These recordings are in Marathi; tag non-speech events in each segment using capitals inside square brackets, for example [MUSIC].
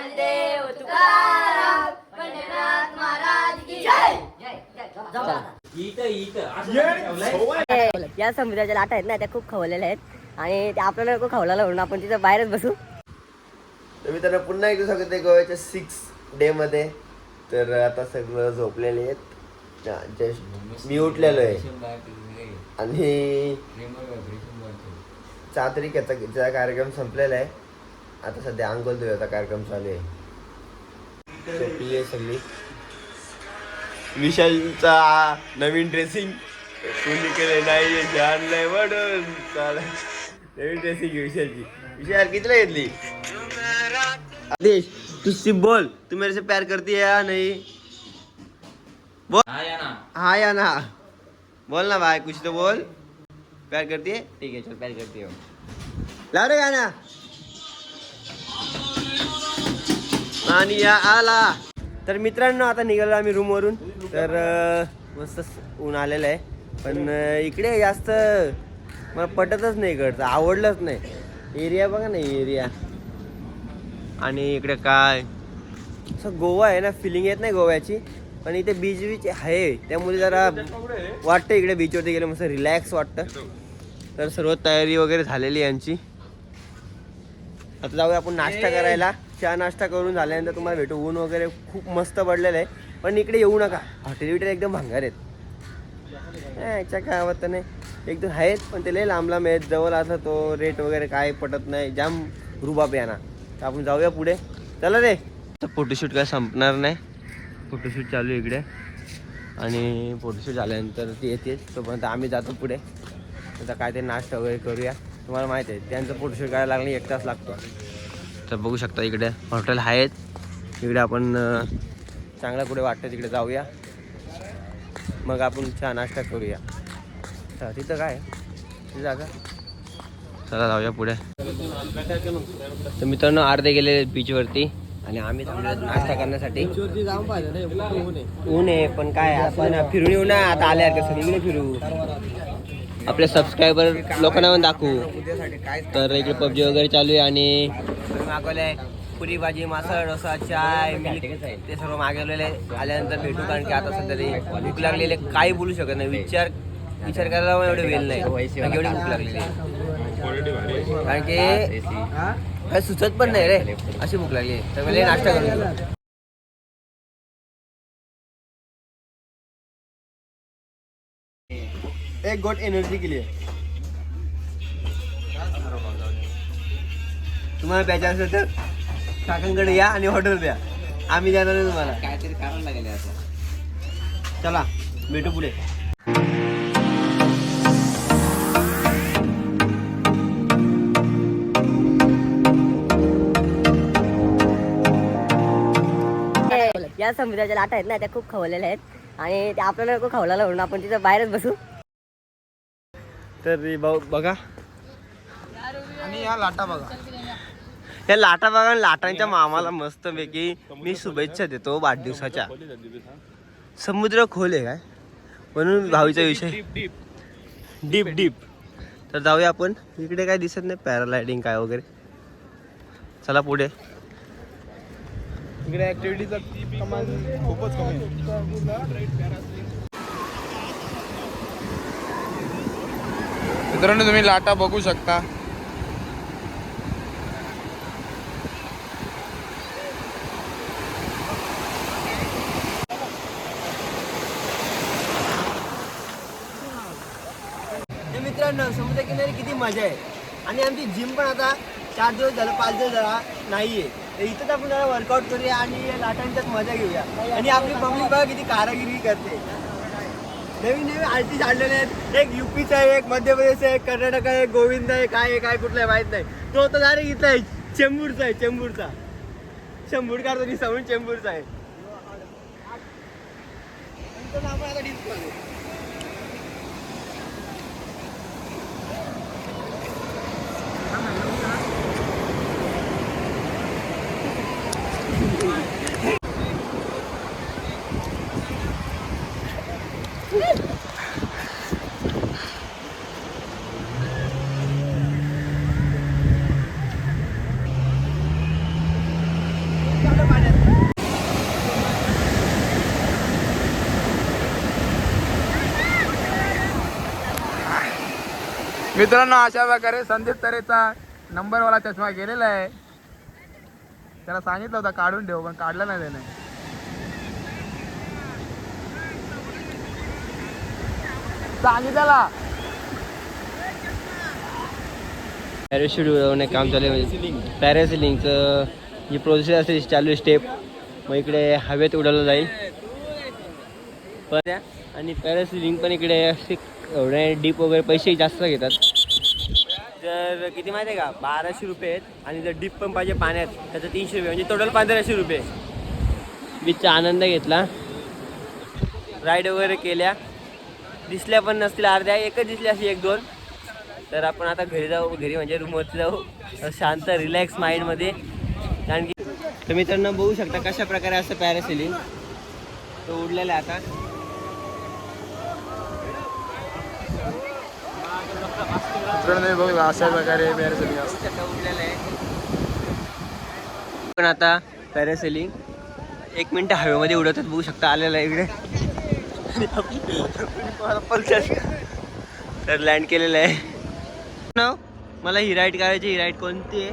ज्ञानदेव तुकाराम पंढरनाथ महाराज की जय! या समुद्राच्या लाटा आहेत ना त्या खूप खवलेल्या आहेत. आणि त्या आपल्याला नको खवलाला म्हणून आपण तिथं बाहेरच बसू. तर मित्रांनो पुन्हा एकदा स्वागत आहे गोव्याच्या सिक्स डे मध्ये. तर आता सगळं झोपलेले आहेत. जस्ट मी उठलेलो आहे. आणि चातरिकेचा चा कार्यक्रम संपलेला आहे आता सध्या अंगोल देवाचा कार्यक्रम चालू आहे. झोपलेली आहे सगळी. विशालचा नवीन ड्रेसिंग कोणी केले नाही आणलंय म्हणून. चालेल. नवीन ड्रेसिंग विशालची. विशाल कितीला घेतली? आदेश तू सिर्फ बोल. तू मेरे से प्यार करती है या नहीं? हा या ना. हाँ या ना. बोल ना भाई कुछ तो बोल. प्यार करती है ठीक है चल प्यार करती हो लाव रे गाना आणि या आला. तर मित्रांनो आता निघालो आम्ही रूमवरून तर मस्त ऊन आलेलं आहे. पण इकडे जास्त मला पटतच नाही इकडचं आवडलंच नाही. एरिया बघा ना एरिया आणि इकडे काय? असं गोवा आहे ना फिलिंग येत नाही गोव्याची. पण इथे बीच बीच आहे. त्यामुळे जरा वाटतं इकडे बीचवरती गेलं मस्त रिलॅक्स वाटतं. तर सर्व तयारी वगैरे झालेली यांची. आता जाऊया आपण नाश्ता करायला. चहा नाश्ता करून झाल्यानंतर तुम्हाला भेटू. ऊन वगैरे खूप मस्त पडलेलं आहे. पण इकडे येऊ नका. हॉटेल बिटेल एकदम भांगार आहेत. याच्या काय तर नाही. एकदम आहेत पण ते लय लांब लांब आहेत. जवळ असं तो रेट वगैरे काय पटत नाही. जाम रुबाब याना तर आपण जाऊया पुढे. चला रे. फोटोशूट काय संपणार नाही. फोटोशूट चालू इकडे. आणि फोटोशूट झाल्यानंतर ते येते. तोपर्यंत आम्ही जातो पुढे. आता काय ते नाश्ता वगैरे करूया. तुम्हाला माहिती आहे त्यांचं फोटोशूट करायला लागलं एक तास लागतो. तर बघू शकता इकडे हॉटेल आहेत. इकडे आपण चांगलं कुठे वाटतं तिकडे जाऊया. मग आपण चहा नाश्ता करूया. तर तिथं काय? जागा? चला जाऊया पुढे. तर मित्रांनो अर्धे गेले बीचवरती आणि आम्ही नाश्ता करण्यासाठी. ऊन आहे पण काय आपण फिरून येऊ ना. आता आल्यासारखं सगळीकडे फिरू? आपले सबस्क्रायबर लोकांना पण दाखवू. तर इकडे पबजी वगैरे चालू आहे आणि मागवलंय पुरी भाजी मासा डोसा चाय मिल्क ते सर्व मागवलेले. आल्यानंतर भेटू कारण की आता सध्या ते भूक लागलेले काही बोलू शकत नाही. विचार विचार करायला पण एवढे वेळ नाही. एवढी भूक लागलेली आहे. कारण की काही सुचत पण नाही रे. अशी भूक लागली आहे. तर नाश्ता करून एक गोट एनर्जी के लिए. तुम्हाला प्यायचं असेल तर काकांकडे या आणि ऑर्डर द्या आम्ही देणार आहे तुम्हाला. काहीतरी कारण लागेल असं. चला भेटू पुढे. या समुद्राच्या लाटा आहेत ना त्या खूप खवलेल्या आहेत. आणि त्या आपल्याला नको खवलाला म्हणून आपण तिथं बाहेरच बसू. तर बघा. आणि या लाटा बघा. या लाटा बघा लाटांच्या मामाला मस्त पैकी मी शुभेच्छा देतो वाढदिवसाच्या. समुद्र खोल आहे काय? म्हणून भावीचा विषय. डीप डीप तर जाऊया आपण. इकडे काय दिसत नाही पॅरालायडिंग काय वगैरे. चला पुढे. इकडे ऍक्टिव्हिटीचा प्रमाण खूपच कमी मित्रांनो तुम्ही लाटा बघू शकता. मित्रांनो समुद्र किनारी किती मजा आहे. आणि आमची जिम पण आता चार दिवस झालं पाच दिवस झाला नाहीये. तर इथंच आपण जरा वर्कआउट करूया आणि या लाटांच्यात मजा घेऊया. आणि आपली पब्लिक बघा किती कारागिरी करते. नवीन नवीन आर्टिस्ट आणलेले आहेत. एक युपीचा आहे एक मध्य प्रदेश आहे एक कर्नाटक आहे एक गोविंद आहे काय आहे काय कुठलं आहे माहीत नाही. तो तर डायरेक्ट इथला आहे. चेंबूरचा आहे चेंबूरचा. शंभूरकार तरी समोर चेंबूरचा आहे. मित्रांनो अशा प्रकारे संदीप तरेचा नंबरवाला चष्मा गेलेला आहे. त्याला सांगितलं होतं काढून ठेव पण काढला नाही त्याने. सांगितलं पॅराशूट उडवणे काम चालू आहे म्हणजे पॅरासिलिंगचं जी प्रोसेस असते चालू आहे स्टेप मग इकडे हवेत उडवलं जाईल. पण आणि पॅरासिलिंग पण इकडे एवढे डीप वगैरे पैसे जास्त घेतात. जर किती माहिती आहे का? बाराशे रुपये आहेत आणि जर डीप पण पाहिजे पाण्यात त्याचं तीनशे रुपये म्हणजे टोटल पंधराशे रुपये. बीचचा आनंद घेतला. राईड वगैरे केल्या. दिसल्या पण नसतील अर्ध्या एकच दिसली अशी एक दोन. तर आपण आता घरी जाऊ घरी म्हणजे रूमवरती जाऊ. शांत रिलॅक्स माइंडमध्ये कारण की तर मित्रांनो बघू शकता कशा प्रकारे असतं पॅरासिलिंग तो उडलेला आता. मित्रांनो हे अशा प्रकारे पॅरासिलिंग असतं. आहे पण आता पॅरासेलिंग एक मिनटं हवेमध्ये उडवतात बघू शकता आलेलं आहे इकडे. तर लँड केलेलं आहे. नाव मला ही राईड करायची ही राईड कोणती आहे?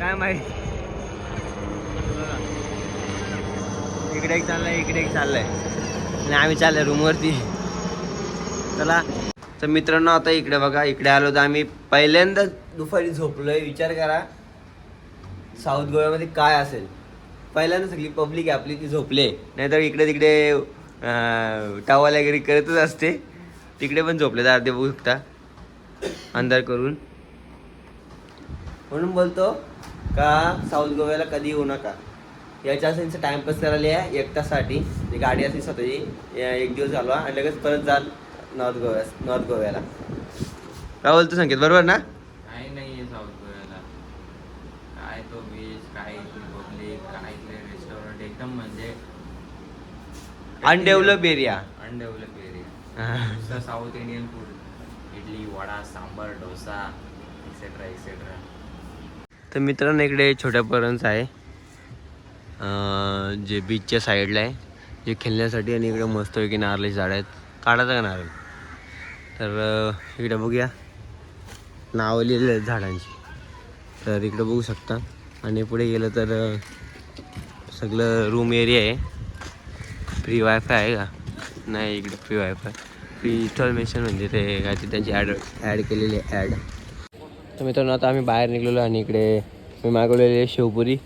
काय माहिती? इकडे एक चाललाय इकडे एक चाललाय. आणि आम्ही चाललंय रूमवरती चला. तर मित्रांनो आता इकडे बघा इकडे आलो तर आम्ही पहिल्यांदा दुपारी झोपलोय. विचार करा साऊथ गोव्यामध्ये काय असेल? पहिल्यांदा सगळी पब्लिक आहे आपली ती झोपले. नाहीतर इकडे तिकडे टावाला वगैरे करतच असते. तिकडे पण झोपले तर अर्धे बघू शकता अंधार करून. म्हणून बोलतो का साऊथ गोव्याला कधी येऊ नका. याच्या त्यांचं टाइमपास करायला या एक तासाठी गाडी असेल स्वतःची एक दिवस झाला आणि लगेच परत जाल. नॉर्थ गोव्या नॉर्थ गोव्याला. काय बोलतो संकेत बरोबर ना? काही नाही आहे साऊथ गोव्याला. काय तो बीच काय इथली पब्लिक काय इथले रेस्टॉरंट एकदम म्हणजे अनडेव्हलप एरिया अनडेव्हलप एरिया नुसतं south Indian food idli vada sambar dosa etcetera etcetera तर मित्रांनो इकडे छोट्या पर्यंत आहे. अं, जे बीचच्या साईडला आहे. जे खेळण्यासाठी आणि इकडे मस्तपैकी नारळाची झाडं आहेत. काढायचं का नारळ? तर इकडं इकडे बघूया. नावं लिहिलेलं आहेत झाडांची. तर इकडं बघू शकता. आणि पुढे गेलं तर सगळं रूम एरिया आहे. फ्री वायफाय आहे का? नाही इकडं फ्री वायफाय फ्री इन्स्टॉलमेशन म्हणजे ते काय ते त्यांची ॲड ॲड केलेली ॲड तर मित्रांनो आता आम्ही बाहेर निघलेलो आणि इकडे मी मागवलेली आहे शेवपुरी.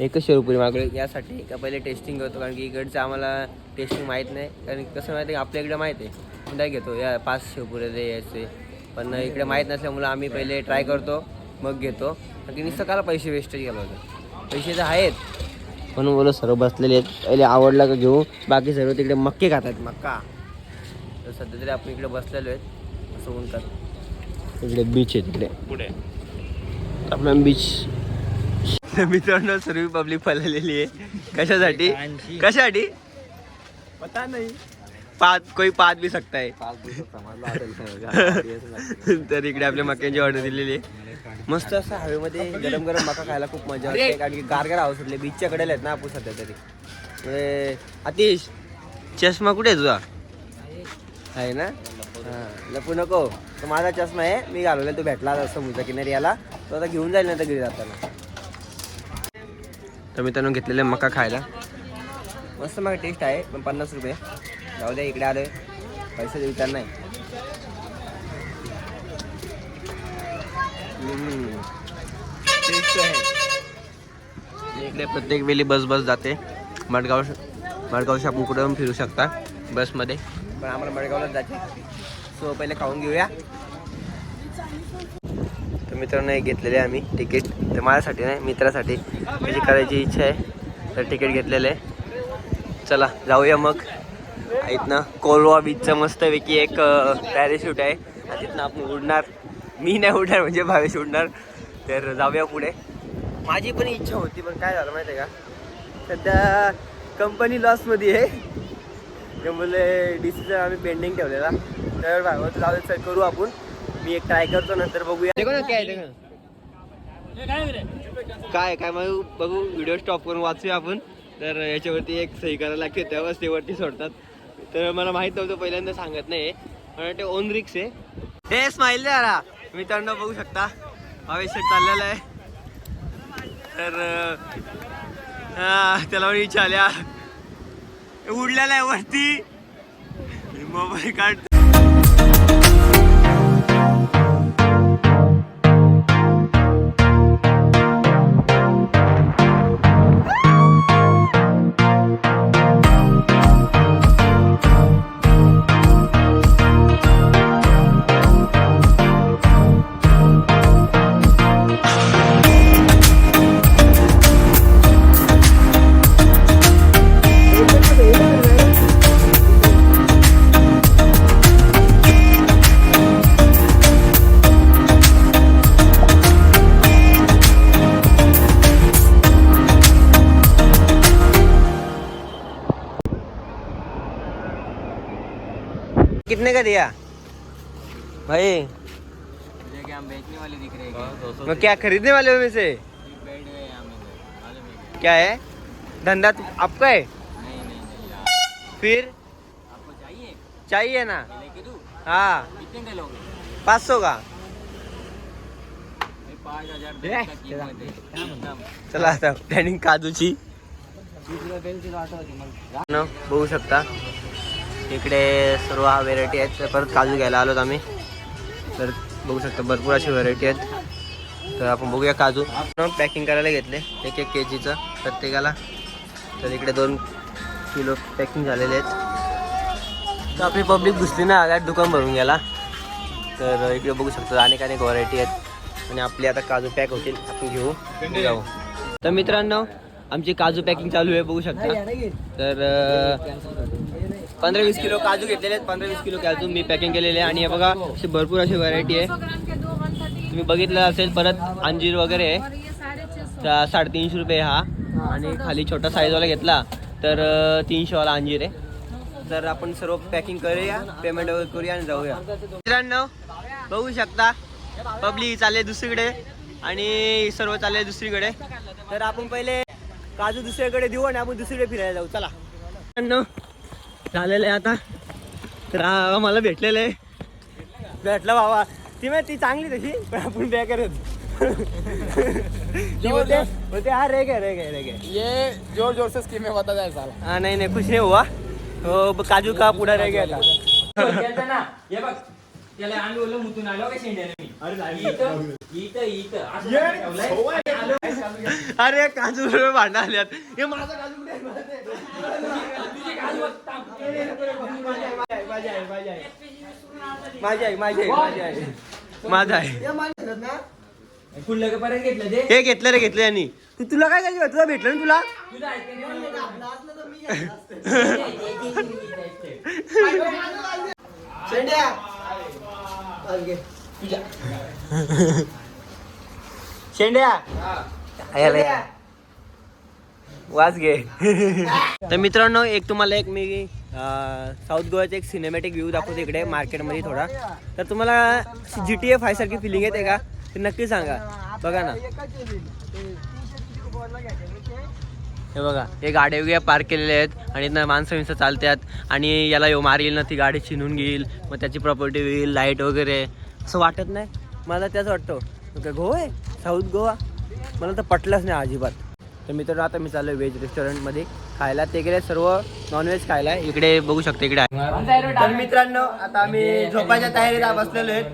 एकच शेवपुरी मागवली. यासाठी का पहिले टेस्टिंग करतो कारण की इकडचं आम्हाला टेस्टिंग माहीत नाही. कारण कसं माहिती आहे आपल्या इकडं माहीत आहे. पण काय घेतो. या पाच शेवपुरे दे याचे. पण इकडे माहीत नसल्यामुळं आम्ही पहिले ट्राय करतो मग घेतो. कारण की नुसतं काला पैसे वेस्ट गेलो होते. पैसे तर आहेत. म्हणून बोलो सर्व बसलेले आहेत. पहिले आवडला का घेऊ? बाकी सर्व तिकडे मक्के खातात. मक्का. तर सध्या तरी आपण इकडे बसलेलो आहेत. असं म्हणतात इकडे बीच आहे तिकडे. पुढे. आपला बीच मित्रांनो सर्व पब्लिक पळालेली आहे. कशासाठी? कशासाठी? पता नाही. पाच कोई पाच भी सकता [LAUGHS] है। तर इकडे आपल्या मक्यांची ऑर्डर दिलेली आहे. मस्त असं हवेमध्ये गरम गरम मका खायला खूप मजा वाटते कारण की गारगार हवा सुटले बीचच्या कडेला आहेत ना आपण सध्या तरी. म्हणजे अतिश चष्मा कुठे आहे तुझा? आहे ना? हां लपू नको. तो माझा चष्मा आहे मी घालवला तो भेटला समुद्र किनारी याला. तो आता घेऊन जाईल ना तर घरी जाताना. तर मित्रांनो घेतलेले मका खायला. मस्त मग टेस्ट आहे पण पन्नास रुपये. जाऊ द्या इकडे आलोय. पैशाचा विचार नाही इकडे प्रत्येक वेळी बस बस जाते. मडगाव मडगाव कुठं पण फिरू शकता बसमध्ये. पण आम्हाला मडगावलाच जायचे सो पहिले खाऊन घेऊया. तर मित्रांनो एक घेतलेले आम्ही तिकीट. तर माझ्यासाठी नाही मित्रासाठी. त्याची करायची इच्छा आहे. तर तिकीट घेतलेलं आहे. चला जाऊया मग. इथनं कोलवा बीचचं मस्तपैकी एक पॅरेशूट आहे. आणि तिथनं आपण उडणार. मी नाही उडणार म्हणजे भावेश उडणार. तर जाऊया पुढे. माझी पण इच्छा होती पण काय झालं माहिती आहे का? सध्या कंपनी लॉसमध्ये आहे. त्यामुळे डिसिजन आम्ही पेंडिंग ठेवलेला. तर भागवत जाऊ सर करू आपण. मी एक ट्राय करतो नंतर बघूया. देखो ना काय देखो काय काय मग बघू व्हिडिओ स्टॉप करून वाचूया आपण. तर याच्यावरती एक सही करायला लागते तेव्हाच ते वरती सोडतात. तर मला माहीत नव्हतं पहिल्यांदा सांगत नाही मला ते ओन रिक्स आहे. हे स्माईल द्या मित्रांनो बघू शकता. भावेश शेट चाललेला आहे. तर हा, त्याला पण उडलेला आहे वरती. मोबाईल काढ का दिया? भाई। मुझे क्या हम बेचने वाले दिख रहे हैं मैं क्या खरीदने वाले हो से? क्या? क्या है? धंधा तो आपका है? नहीं नहीं नहीं फिर आपको चाहिए चाहिए ना हाँ। कितने का लोगे पाच सौ का चला आता प्लॅनिंग काजूची न बघू शकता इकडे सर्व व्हेरायटी आहेत. परत काजू घ्यायला आलोत आम्ही. तर बघू शकता भरपूर अशी व्हरायटी आहेत. तर आपण बघूया काजू. पॅकिंग करायला घेतले एक एक के जीचं प्रत्येकाला. तर इकडे दोन किलो पॅकिंग झालेले आहेत. तर आपली पब्लिक घुसली ना आगात दुकान भरून गेला तर इकडे बघू शकतो अनेक अनेक व्हरायटी आहेत. आणि आपली आता काजू पॅक होतील. आपण घेऊ जाऊ. तर मित्रांनो आमची काजू पॅकिंग चालू आहे बघू शकता. तर पंधरा वीस किलो काजू घेतलेले आहेत. पंधरा वीस किलो काजू मी पॅकिंग केलेले आहे. आणि हे बघा अशी भरपूर अशी व्हरायटी आहे. तुम्ही बघितलं असेल परत अंजीर वगैरे आहे. साडेतीनशे रुपये हा. आणि खाली छोटा साईजवाला घेतला तर तीनशेवाला अंजीर आहे. तर आपण सर्व पॅकिंग करूया पेमेंट वगैरे करूया आणि जाऊया. मित्रांनो बघू शकता पब्लिक चालले दुसरीकडे आणि सर्व चालले दुसरीकडे. तर आपण पहिले काजू दुसरीकडे देऊ आणि आपण दुसरीकडे फिरायला जाऊ. चला. मित्रांनो झालेलं आहे आता. तर मला भेटलेलं आहे. भेटलं बाबा. ती माहिती ती चांगली तशी पण आपण बॅ करत बोलते बोलते हा रे गे रे गे रे गे ये जोर जोर से स्कीम में बता जाए साला हा नाही नाही खुश नाही हुआ हो काजू का पुढा रे गया था बघ त्याला आम्ही बोललो मुतून आलो का शेंड्याने मी? इथं इथं इथं. असं ठेवलंय. आलो. अरे काजू भांडण आल्यात हे माझा काजू कुठे? माझा आहे. आहे, आहे, आहे. घेतलं ते हे घेतलं रे घेतलं यांनी तू तुला काय करायचं तुला भेटलं ना तुला म्हणलं. शेंड्या वाच घे. तर मित्रांनो एक तुम्हाला एक मी साऊथ गोव्याचा एक सिनेमॅटिक व्ह्यू दाखवतो इकडे मार्केटमध्ये थोडा. तर तुम्हाला जी टी एफ सारखी फिलिंग येते का? ते नक्की सांगा. बघा ना. हे बघा हे गाड्या वगैरे पार्क केलेले आहेत आणि इथनं माणसं विणसं चालतात आणि याला येऊ मार येईल ना ती गाडी चिनून घेईल मग त्याची प्रॉपर्टी होईल लाइट वगैरे. असं वाटत नाही. मला त्याच वाटतं. ओके गोवा आहे? साऊथ गोवा मला तर पटलंच नाही अजिबात. तर मित्रांनो आता मी चाललो व्हेज रेस्टॉरंटमध्ये खायला ते गेले सर्व नॉनव्हेज खायला. इकडे बघू शकतो इकडे तर मित्रांनो आता आम्ही झोपायच्या तयारीत बसलेलो आहेत.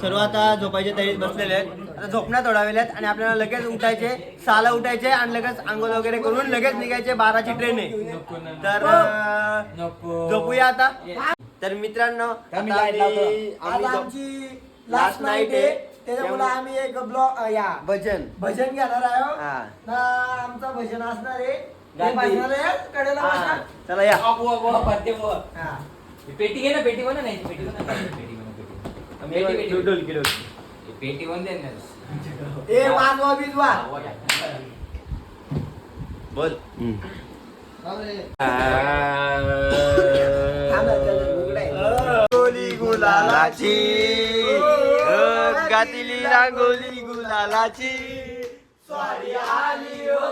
सर्व आता झोपायच्या तयारीत बसलेले आहेत. आता झोपण्यात थोडा आहेत आणि आपल्याला लगेच उठायचे सहाला उठायचे आणि लगेच आंघोळ वगैरे करून लगेच निघायचे. बाराची ट्रेन आहे. तर झोपूया आता. तर मित्रांनो झोप- लास्ट नाईट आहे. त्याच्यामुळे आम्ही एक ब्लॉग या. भजन. भजन घेणार आहोत हा. ना आमचं भजन असणार आहे. ते गाती. भजनाला आहे, कडेला हा. बसा. चला या. पत्ते. हा. पेटी घे ना पेटी बना नाही पेटी बना. पेटी बना पेटी पेटी, पेटी. डोलकी डोलकी हे पेटी बन दे ना. ए वाजवा बिजवा बोल. गुलालाची. घातली रांगोली गुलालाची. स्वारी आली हो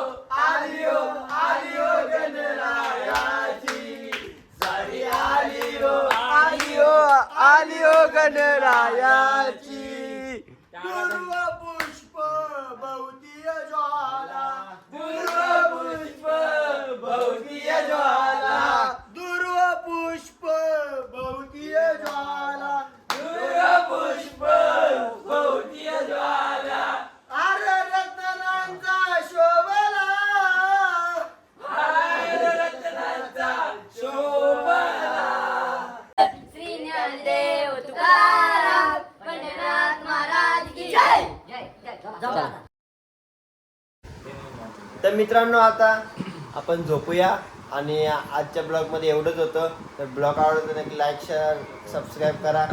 आली हो आली हो गणरायाची. स्वारी आली हो आली हो आली हो गणरायाची. पूर्व पुष्प बहुतीय ज्वाला मित्रांनो आता आपण झोपूया. आणि आजच्या ब्लॉगमध्ये एवढंच होतं. तर ब्लॉग आवडतं नक्की लाईक शेअर सबस्क्राईब करा.